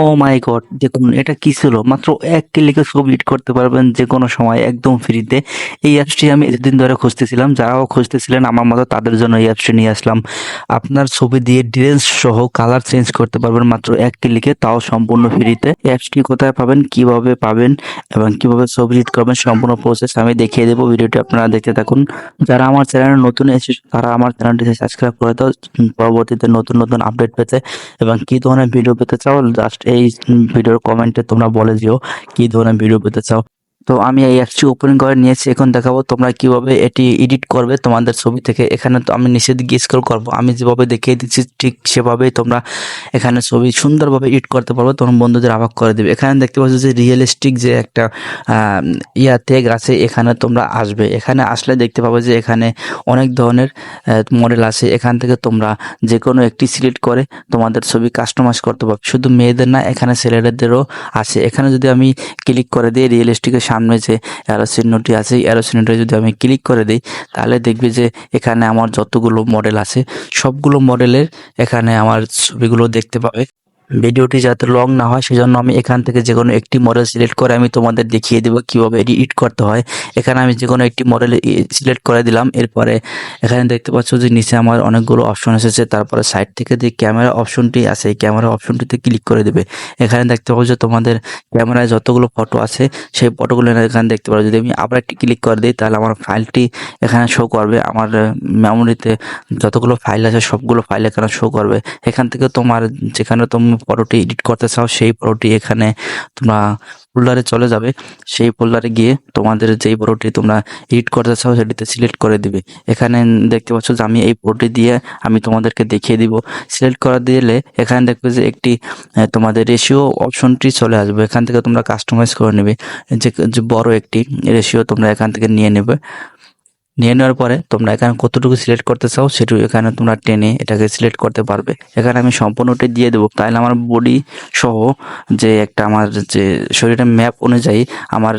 ও মাই god দেখুন, এটা কি ছিল? মাত্র এক ক্লিকে ছবি এডিট করতে পারবেন যে কোনো সময়, একদম ফ্রিতে এই অ্যাপসটি আমি এতদিন ধরে খুঁজতেছিলাম, যারাও খুঁজতেছিলেন আমার মতো তাদের জন্য এই অ্যাপসটি নিয়ে আসলাম। আপনার ছবি দিয়ে ডিটেলস সহ কালার চেঞ্জ করতে পারবেন মাত্র এক ক্লিকে, তাও সম্পূর্ণ ফ্রিতে অ্যাপসটি কোথায় পাবেন, কীভাবে পাবেন এবং কীভাবে ছবি এডিট করবেন সম্পূর্ণ প্রসেস আমি দেখিয়ে দেবো, ভিডিওটি আপনারা দেখতে থাকুন। যারা আমার চ্যানেলে নতুন এসেছে তারা আমার চ্যানেলটি সাবস্ক্রাইব করে দাও পরবর্তীতে নতুন নতুন আপডেট পেতে। এবং কি ধরনের ভিডিও পেতে চাও জাস্ট এই ভিডিওর কমেন্টে তোমরা বলে দিও কি ধরনের ভিডিও পেতে চাও। তো আমি এই অ্যাপসটি ওপেন করে নিয়েছি, এখন দেখাবো তোমরা কীভাবে এটি এডিট করবে তোমাদের ছবি থেকে। এখানে তো আমি নিচের দিকে স্ক্রল করব, আমি যেভাবে দেখিয়ে দিচ্ছি ঠিক সেভাবেই তোমরা এখানে ছবি সুন্দরভাবে এডিট করতে পারবে। তোমার বন্ধুদের আবাক করে দেবে। এখানে দেখতে পাচ্ছ যে রিয়েলিস্টিক যে একটা ইয়া টেগ আছে, এখানে তোমরা আসবে। এখানে আসলে দেখতে পাবে যে এখানে অনেক ধরনের মডেল আছে। এখান থেকে তোমরা যে কোনো একটি সিলেক্ট করে তোমাদের ছবি কাস্টমাইজ করতে পারবে। শুধু মেয়েদের না, এখানে ছেলেদেরও আছে। এখানে যদি আমি ক্লিক করে দিই রিয়েলিস্টিকের যে অ্যারো চিহ্নটি আছে, এই চিহ্নটি যদি আমি ক্লিক করে দিই, তাহলে দেখবি যে এখানে আমার যতগুলো মডেল আছে, সবগুলো মডেলের এখানে আমার ছবিগুলো দেখতে পাবে। ভিডিওটি যাতে লং না হয়, সেজন্য আমি এখান থেকে যে কোনো একটি মডেল সিলেক্ট করে আমি তোমাদের দেখিয়ে দেবো কীভাবে এডিট করতে হয়। এখানে আমি যে কোনো একটি মডেল সিলেক্ট করে দিলাম। এরপরে এখানে দেখতে পাচ্ছ যে নিচে আমার অনেকগুলো অপশন এসেছে। তারপরে সাইড থেকে যে ক্যামেরা অপশনটি আছে, এই ক্যামেরা অপশনটিতে ক্লিক করে দেবে। এখানে দেখতে পাচ্ছ যে তোমাদের ক্যামেরায় যতগুলো ফটো আছে, সেই ফটোগুলো এখানে দেখতে পারো। যদি আমি আবার একটি ক্লিক করে দিই, তাহলে আমার ফাইলটি এখানে শো করবে। আমার মেমোরিতে যতগুলো ফাইল আছে, সবগুলো ফাইল এখানে শো করবে। এখান থেকে তোমার যেখানে তুমি ফটোটি এডিট করতে চাও, সেই ফটোটি এখানে তোমরা ফোল্ডারে চলে যাবে। সেই ফোল্ডারে গিয়ে তোমাদের যেই ফটোটি তোমরা এডিট করতে চাও, সেটিতে সিলেক্ট করে দিবে। এখানে দেখতে পাচ্ছ যে আমি এই ফটোটি দিয়ে আমি তোমাদেরকে দেখিয়ে দিব। সিলেক্ট করা দিলে এখানে দেখবে যে একটি তোমাদের রেশিও অপশনটি চলে আসবে। এখান থেকে তোমরা কাস্টমাইজ করে নেবে। যে বড় একটি রেশিও তোমরা এখান থেকে নিয়ে নেবে। নিয়ে নেওয়ার পরে তোমরা এখানে কতটুকু সিলেক্ট করতে চাও সেটু এখানে তোমরা টেনে এটাকে সিলেক্ট করতে পারবে। এখানে আমি সম্পূর্ণটি দিয়ে দেবো। তাহলে আমার বডি সহ যে একটা আমার যে শরীরের ম্যাপ অনুযায়ী আমার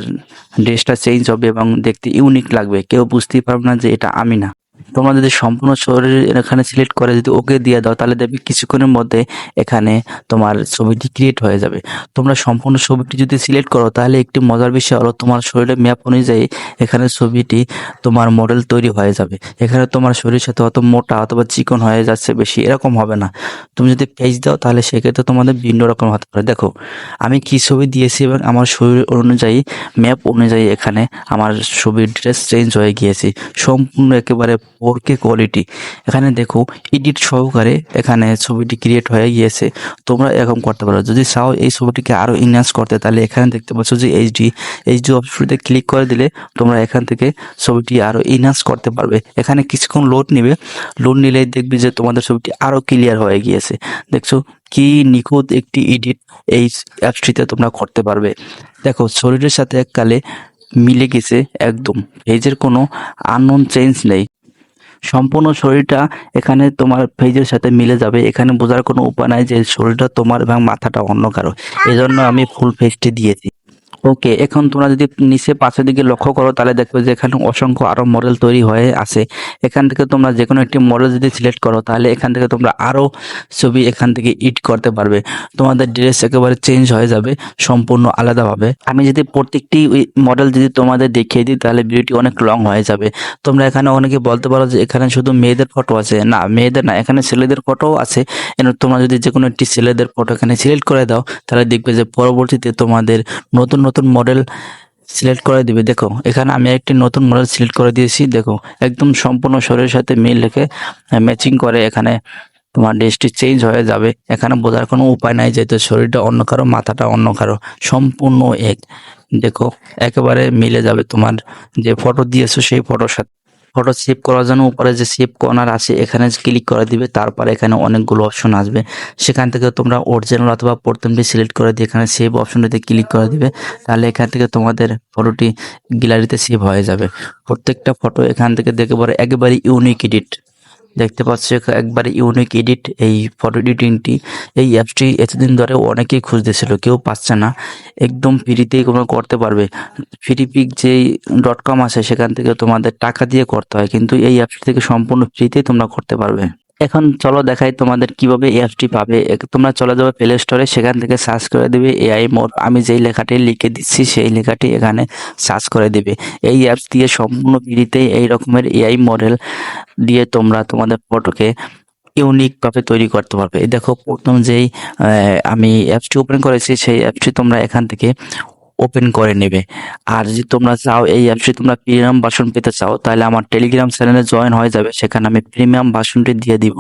ড্রেসটা চেঞ্জ হবে এবং দেখতে ইউনিক লাগবে। কেউ বুঝতেই পারবে না যে এটা আমি না। তোমরা যদি সম্পূর্ণ শরীর এখানে সিলেক্ট করে যদি ওকে দিয়ে দাও, তাহলে দেখবে কিছুক্ষণের মধ্যে এখানে তোমার ছবিটি ক্রিয়েট হয়ে যাবে। তোমরা সম্পূর্ণ ছবিটি যদি সিলেক্ট করো, তাহলে একটি মজার বিষয় হলো তোমার শরীরের ম্যাপ অনুযায়ী এখানে ছবিটি তোমার মডেল তৈরি হয়ে যাবে। এখানে তোমার শরীর সাথে অত মোটা অথবা চিকন হয়ে যাচ্ছে বেশি, এরকম হবে না। তুমি যদি পেজ দাও, তাহলে সেক্ষেত্রে তোমাদের ভিন্ন রকম হতে পারে। দেখো, আমি কি ছবি দিয়েছি এবং আমার শরীর অনুযায়ী ম্যাপ অনুযায়ী এখানে আমার ছবির ড্রেস চেঞ্জ হয়ে গিয়েছে। সম্পূর্ণ একেবারে ফোর কে কোয়ালিটি এখানে দেখো এডিট সহকারে এখানে ছবিটি ক্রিয়েট হয়ে গিয়েছে। তোমরা এরকম করতে পারো। যদি চাও এই ছবিটিকে আরও ইনহ্যান্স করতে, তাহলে এখানে দেখতে পাচ্ছ যে এইচডি এইচডি অপশনটিতে ক্লিক করে দিলে তোমরা এখান থেকে ছবিটি আরও ইনহ্যান্স করতে পারবে। এখানে কিছুক্ষণ লোড নেবে। লোড নিলেই দেখবে যে তোমাদের ছবিটি আরও ক্লিয়ার হয়ে গিয়েছে। দেখছ কি নিখুঁত একটি এডিট এই অ্যাপসটিতে তোমরা করতে পারবে। দেখো শরীরের সাথে এককালে মিলে গেছে একদম। পেজের কোনো আননোন চেঞ্জ নেই। সম্পূর্ণ শরীরটা এখানে তোমার ফেজের সাথে মিলে যাবে। এখানে বোঝার কোনো উপায় নাই যে শরীরটা তোমার এবং মাথাটা অন্য কারও। এজন্য আমি ফুল ফেজটি দিয়েছি। ওকে এখন তোমরা যদি নিচে পাশের দিকে লক্ষ্য করো, তাহলে দেখবে যে এখানে অসংখ্য আরও মডেল তৈরি হয়ে আছে। এখান থেকে তোমরা যে কোনো একটি মডেল যদি সিলেক্ট করো, তাহলে এখান থেকে তোমরা আরও ছবি এখান থেকে ইট করতে পারবে। তোমাদের ড্রেস একেবারে চেঞ্জ হয়ে যাবে, সম্পূর্ণ আলাদাভাবে। আমি যদি প্রত্যেকটি মডেল যদি তোমাদের দেখিয়ে দিই, তাহলে ভিডিওটি অনেক লং হয়ে যাবে। তোমরা এখানে অনেকে বলতে পারো যে এখানে শুধু মেয়েদের ফটো আছে। না, মেয়েদের না, এখানে ছেলেদের ফটোও আছে। তোমরা যদি যে কোনো একটি ছেলেদের ফটো এখানে সিলেক্ট করে দাও, তাহলে দেখবে যে পরবর্তীতে তোমাদের নতুন নতুন মডেল সিলেক্ট করে দিবে। দেখো, এখানে আমি একটি নতুন মডেল সিলেক্ট করে দিয়েছি। দেখো, একদম সম্পূর্ণ শরীরের সাথে মিল রেখে ম্যাচিং করে এখানে তোমার ড্রেসটি চেঞ্জ হয়ে যাবে। এখানে বোঝার কোনো উপায় নাই যেহেতু শরীরটা অন্য কারও, মাথাটা অন্য কারও। সম্পূর্ণ এক। দেখো, একেবারে মিলে যাবে তোমার যে ফটো দিয়েছ সেই ফটোর সাথে। ফটো সেভ করার জন্য উপরে যে সেভ কর্নার আছে, এখানে ক্লিক করে দিবে, তারপর এখানে অনেকগুলো অপশন আসবে। সেখান থেকে তোমরা অরিজিনাল অথবা প্রথমটি সিলেক্ট করে দিয়ে এখানে সেভ অপশনটিতে ক্লিক করে দিবে, তাহলে এখান থেকে তোমাদের ফটোটি গ্যালারিতে সেভ হয়ে যাবে। প্রত্যেকটা ফটো এখান থেকে দেখে পরে একেবারে ইউনিক এডিট দেখতে পাচ্ছি একবারে ইউনিক এডিট এই ফটো এডিটিংটি এই অ্যাপসটি এতদিন ধরে অনেকেই খুঁজতেছিল, কেউ পাচ্ছে না। একদম ফ্রিতেই তোমরা করতে পারবে। ফ্রি পিক যেই ডট কম আছে, সেখান থেকে তোমাদের টাকা দিয়ে করতে হয়, কিন্তু এই অ্যাপসটি থেকে সম্পূর্ণ ফ্রিতেই তোমরা করতে পারবে। এখন চলো দেখাই তোমাদের কীভাবে এই অ্যাপসটি পাবে। তোমরা চলে যাবে প্লে স্টোরে সেখান থেকে সার্চ করে দিবে এআই মোড আমি যেই লেখাটি লিখে দিচ্ছি, সেই লেখাটি এখানে সার্চ করে দিবে। এই অ্যাপস দিয়ে সম্পূর্ণ ফ্রিতেই এই রকমের এআই মডেল দিয়ে তোমরা তোমাদের ফটোকে ইউনিকভাবে তৈরি করতে পারবে। দেখো, প্রথম যেই আমি অ্যাপসটি ওপেন করেছি, সেই অ্যাপসটি তোমরা এখান থেকে ওপেন করে নেবে। আর যদি তোমরা চাও এই অ্যাপসে তোমরা প্রিমিয়াম ভার্সন পেতে চাও, তাহলে আমার টেলিগ্রাম চ্যানেলে জয়েন হয়ে যাবে, সেখানে আমি প্রিমিয়াম ভার্সনটি দিয়ে দিব।